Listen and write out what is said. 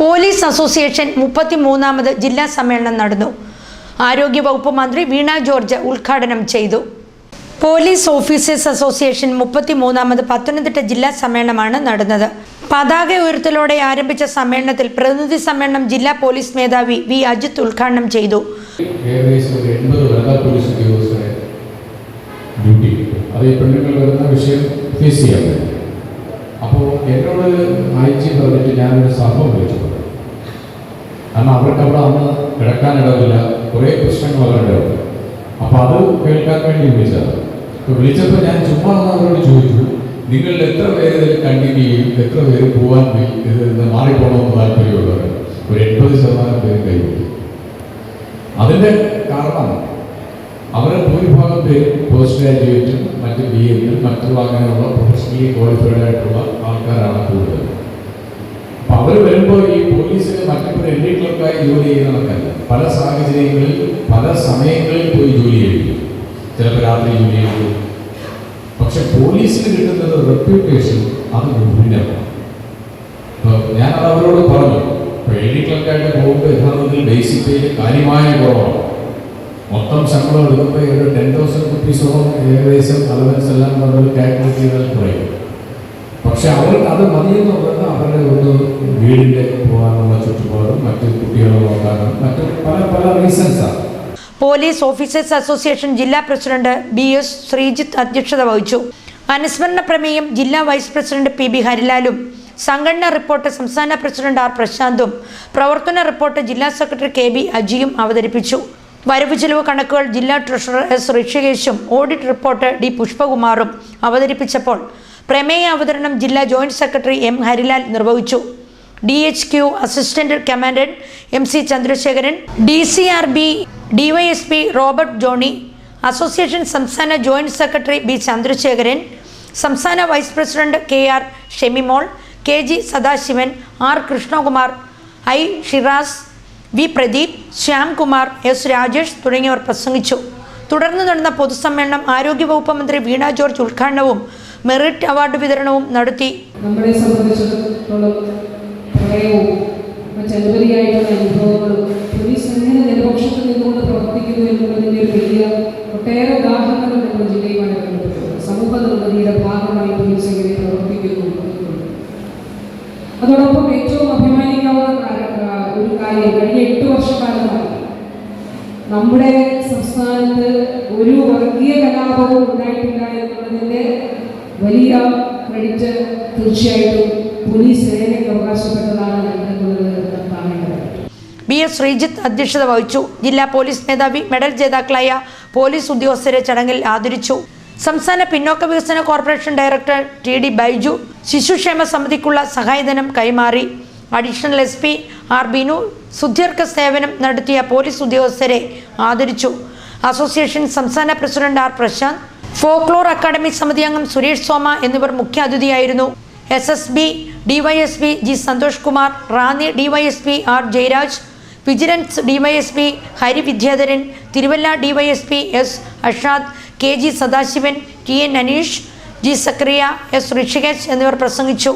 Police association മുപ്പത്തിമൂന്നാമത് ജില്ലാ സമ്മേളനം നടന്നു. ആരോഗ്യവകുപ്പ് മന്ത്രി വീണ ജോർജ് ഉദ്ഘാടനം ചെയ്തു. പോലീസ് ഓഫീസേഴ്സ് അസോസിയേഷൻ മുപ്പത്തിമൂന്നാമത് പത്തനംതിട്ട ജില്ലാ സമ്മേളനമാണ് നടന്നത്. പതാക ഉയർത്തലോടെ ആരംഭിച്ച സമ്മേളനത്തിൽ പ്രതിനിധി സമ്മേളനം ജില്ലാ പോലീസ് മേധാവി വി അജിത് ഉദ്ഘാടനം ചെയ്തു. ഡ്യൂട്ടി അതേ പെണ്ണുങ്ങൾ വരുന്ന വിഷയം ഫേസ് ചെയ്യാൻ അപ്പോൾ എന്നോട് അയച്ച് പറഞ്ഞിട്ട് ഞാനൊരു സംഭവം വിളിച്ചു കാരണം അവർക്ക് അവിടെ അന്ന് കിടക്കാനിടവില്ല കുറേ പ്രശ്നങ്ങൾ അവരുടെ അപ്പോൾ അത് കേൾക്കാൻ വേണ്ടി വിളിച്ചത് അപ്പോൾ വിളിച്ചപ്പോൾ ഞാൻ ചുമ്മാ അവരോട് ചോദിച്ചു നിങ്ങളിൽ എത്ര പേര് ഇതിൽ കണ്ടിന്യൂ ചെയ്യും എത്ര പേര് പോകാൻ മാറിപ്പോണമെന്ന് താല്പര്യമുള്ളവർ? ഒരു എൺപത് ശതമാനം പേര് കൈവിട്ടു. അതിന്റെ കാരണം അവരെ ഭൂരിഭാഗം പേര് പോസ്റ്റ് ഗ്രാജുവേറ്റും മറ്റ് ബി എയും മറ്റുള്ള അങ്ങനെയുള്ള പ്രൊഫഷണലി ക്വാളിഫൈഡ് ആയിട്ടുള്ള ആൾക്കാരാണ് കൂടുതൽ. അപ്പം അവർ വരുമ്പോൾ ഈ പോലീസിൽ മറ്റൊരു എന്റെ ക്ലർക്കായി ജോലി ചെയ്യുന്നവർക്കല്ല പല സാഹചര്യങ്ങളിൽ പല സമയങ്ങളിൽ പോയി ജോലി ചെയ്യും. ചിലപ്പോൾ രാത്രി ജോലി ചെയ്യും. പക്ഷെ പോലീസിന് കിട്ടുന്നത് റെപ്യൂട്ടേഷൻ അത് ഭിന്നമാണ് ഇപ്പോൾ ഞാൻ അത് അവരോട് പറഞ്ഞു. ഇപ്പോൾ എന്റെ ക്ലർക്കായിട്ട് പോകുമ്പോൾ യഥാർത്ഥത്തിൽ ബേസിക് കാര്യമായ കുറവാണ്. മൊത്തം ശമ്പളം എടുക്കുമ്പോൾ ഒരു ടെൻ തൗസൻഡ് റുപ്പീസോളം ഏകദേശം അലവൻസ് എല്ലാം നമ്മൾ കാൽക്കുലേറ്റ് ചെയ്താൽ കുറയും. പക്ഷെ അവർക്ക് അത് മതിയെന്ന് പറഞ്ഞാൽ അവരുടെ ഒന്ന് വീടിന്റെ പോകാനുള്ള ചുറ്റുപാടും മറ്റ് കുട്ടികളെ നോക്കാനും മറ്റ് പല പല റീസൺസാണ് പോലീസ് ഓഫീസേഴ്സ് അസോസിയേഷൻ ജില്ലാ പ്രസിഡന്റ് ബി എസ് ശ്രീജിത്ത് അധ്യക്ഷത വഹിച്ചു. അനുസ്മരണ പ്രമേയം ജില്ലാ വൈസ് പ്രസിഡന്റ് പി ബി ഹരിലാലും സംഘടനാ റിപ്പോർട്ട് സംസ്ഥാന പ്രസിഡന്റ് ആർ പ്രശാന്തും പ്രവർത്തന റിപ്പോർട്ട് ജില്ലാ സെക്രട്ടറി കെ ബി അജിയും അവതരിപ്പിച്ചു. വരവ് ചെലവ് കണക്കുകൾ ജില്ലാ ട്രഷറർ എസ് ഋഷികേശും ഓഡിറ്റ് റിപ്പോർട്ട് ഡി പുഷ്പകുമാറും അവതരിപ്പിച്ചപ്പോൾ പ്രമേയ അവതരണം ജില്ലാ ജോയിന്റ് സെക്രട്ടറി എം ഹരിലാൽ നിർവഹിച്ചു. D H Q assistant commandant M C Chandrasekharan D C R B DYSP Robert Johny association സംസ്ഥാന ജോയിന്റ് സെക്രട്ടറി ബി ചന്ദ്രശേഖരൻ സംസ്ഥാന vice president K R Shemimol K G Sadasivan R Krishnakumar I Shiraz V Pradeep Shyamkumar S Rajesh തുടങ്ങിയവർ പ്രസംഗിച്ചു. തുടർന്ന് നടന്ന പൊതുസമ്മേളനം ആരോഗ്യവകുപ്പ് മന്ത്രി വീണ ജോർജ് ഉദ്ഘാടനവും മെറിറ്റ് അവാർഡ് വിതരണവും നടത്തി. അനുഭവങ്ങളും പോലീസ് വലിയ ഒട്ടേറെ ഉദാഹരണങ്ങൾ നമ്മുടെ ജില്ലയുമായി ബന്ധപ്പെട്ടിട്ടുണ്ട്. സമൂഹ നിർമ്മിതിയുടെ ഭാഗമായി പോലീസ് എങ്ങനെ പ്രവർത്തിക്കുന്നു? അതോടൊപ്പം ഏറ്റവും അഭിമാനിക്കാവുന്ന ഒരു കാര്യം കഴിഞ്ഞ എട്ട് വർഷക്കാലമായി നമ്മുടെ സംസ്ഥാനത്ത് ഒരു വർഗീയ കലാപവും ഉണ്ടായിട്ടില്ല എന്നുള്ളതിന്റെ വലിയ ക്രെഡിറ്റ് തീർച്ചയായിട്ടും പോലീസ് സേനയ്ക്ക് അവകാശപ്പെട്ടതാണ് ബി എസ് ശ്രീജിത്ത് അധ്യക്ഷത വഹിച്ചു. ജില്ലാ പോലീസ് മേധാവി മെഡൽ ജേതാക്കളായ പോലീസ് ഉദ്യോഗസ്ഥരെ ചടങ്ങിൽ ആദരിച്ചു. സംസ്ഥാന പിന്നോക്ക വികസന corporation director T D Baiju ശിശുക്ഷേമ സമിതിക്കുള്ള സഹായധനം കൈമാറി. Additional S P R Binu സുദീർഘ സേവനം നടത്തിയ പോലീസ് ഉദ്യോഗസ്ഥരെ ആദരിച്ചു. അസോസിയേഷൻ സംസ്ഥാന president R Prashanth folklore academy സമിതി അംഗം സുരേഷ് സോമ എന്നിവർ മുഖ്യാതിഥിയായിരുന്നു S S B DYSP G Santhosh Kumar Ranni DYSP R Jayaraj vigilance DYSP Hari Vidyadharan Thiruvalla DYSP S Ashad K G Sadasivan T N Aneesh G Zakriya S Rishikesh എന്നിവർ പ്രസംഗിച്ചു.